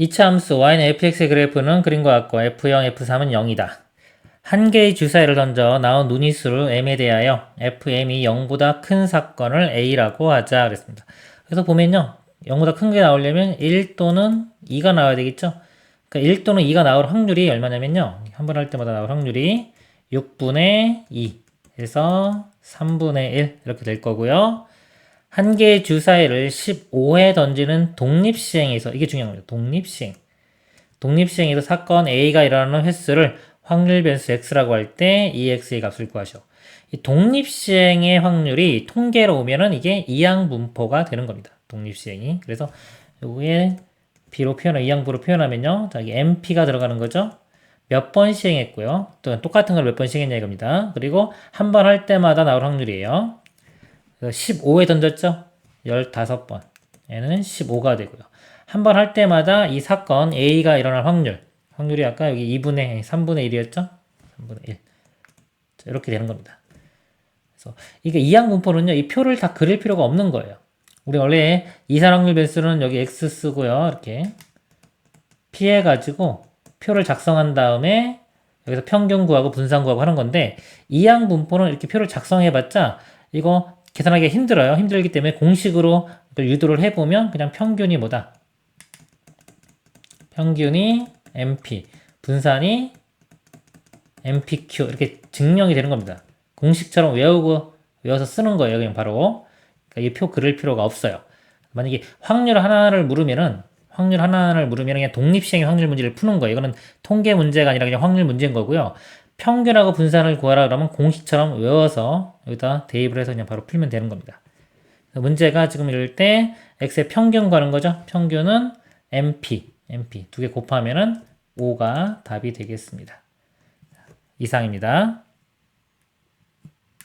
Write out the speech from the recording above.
이차 함수 y는 fx의 그래프는 그림과 같고 f0, f3은 0이다. 한 개의 주사위를 던져 나온 눈이수를 m에 대하여 fm이 0보다 큰 사건을 a라고 하자 그랬습니다. 그래서 보면요. 0보다 큰 게 나오려면 1 또는 2가 나와야 되겠죠. 그러니까 1 또는 2가 나올 확률이 얼마냐면요. 한 번 할 때마다 나올 확률이 6분의 2 해서 3분의 1 이렇게 될 거고요. 한 개의 주사위를 15회 던지는 독립시행에서 이게 중요한 겁니다. 독립시행. 독립시행에서 사건 A가 일어나는 횟수를 확률 변수 X라고 할때 EX의 값을 구하셔. 이 독립시행의 확률이 통계로 오면은 이게 이항분포가 되는 겁니다. 독립시행이. 그래서 요게 B로 표현하, 이항부로 표현하면요. 자, 이게 MP가 들어가는 거죠. 몇 번 시행했고요. 또 똑같은 걸 몇 번 시행했냐 이겁니다. 그리고 한 번 할 때마다 나올 확률이에요. 15에 던졌죠? 15번. 얘는 15가 되고요. 한 번 할 때마다 이 사건 A가 일어날 확률. 확률이 아까 여기 2분의 3분의 1이었죠? 3분의 1. 자, 이렇게 되는 겁니다. 그래서 이게 이항 분포는요. 이 표를 다 그릴 필요가 없는 거예요. 우리 원래 이산 확률 변수는 여기 x 쓰고요. 이렇게 피해 가지고 표를 작성한 다음에 여기서 평균 구하고 분산 구하고 하는 건데 이항 분포는 이렇게 표를 작성해 봤자 이거 계산하기가 힘들어요. 힘들기 때문에 공식으로 유도를 해보면 그냥 평균이 뭐다? 평균이 MP, 분산이 MPQ 이렇게 증명이 되는 겁니다. 공식처럼 외우고 외워서 쓰는 거예요. 그냥 바로 그러니까 이표 그릴 필요가 없어요. 만약에 확률 하나를 물으면은 확률 하나를 물으면 그냥 독립시행의 확률 문제를 푸는 거예요. 이거는 통계 문제가 아니라 그냥 확률 문제인 거고요. 평균하고 분산을 구하라 그러면 공식처럼 외워서 여기다 대입을 해서 그냥 바로 풀면 되는 겁니다. 문제가 지금 이럴 때 x의 평균 구하는 거죠. 평균은 mp, mp 두 개 곱하면은 5가 답이 되겠습니다. 이상입니다.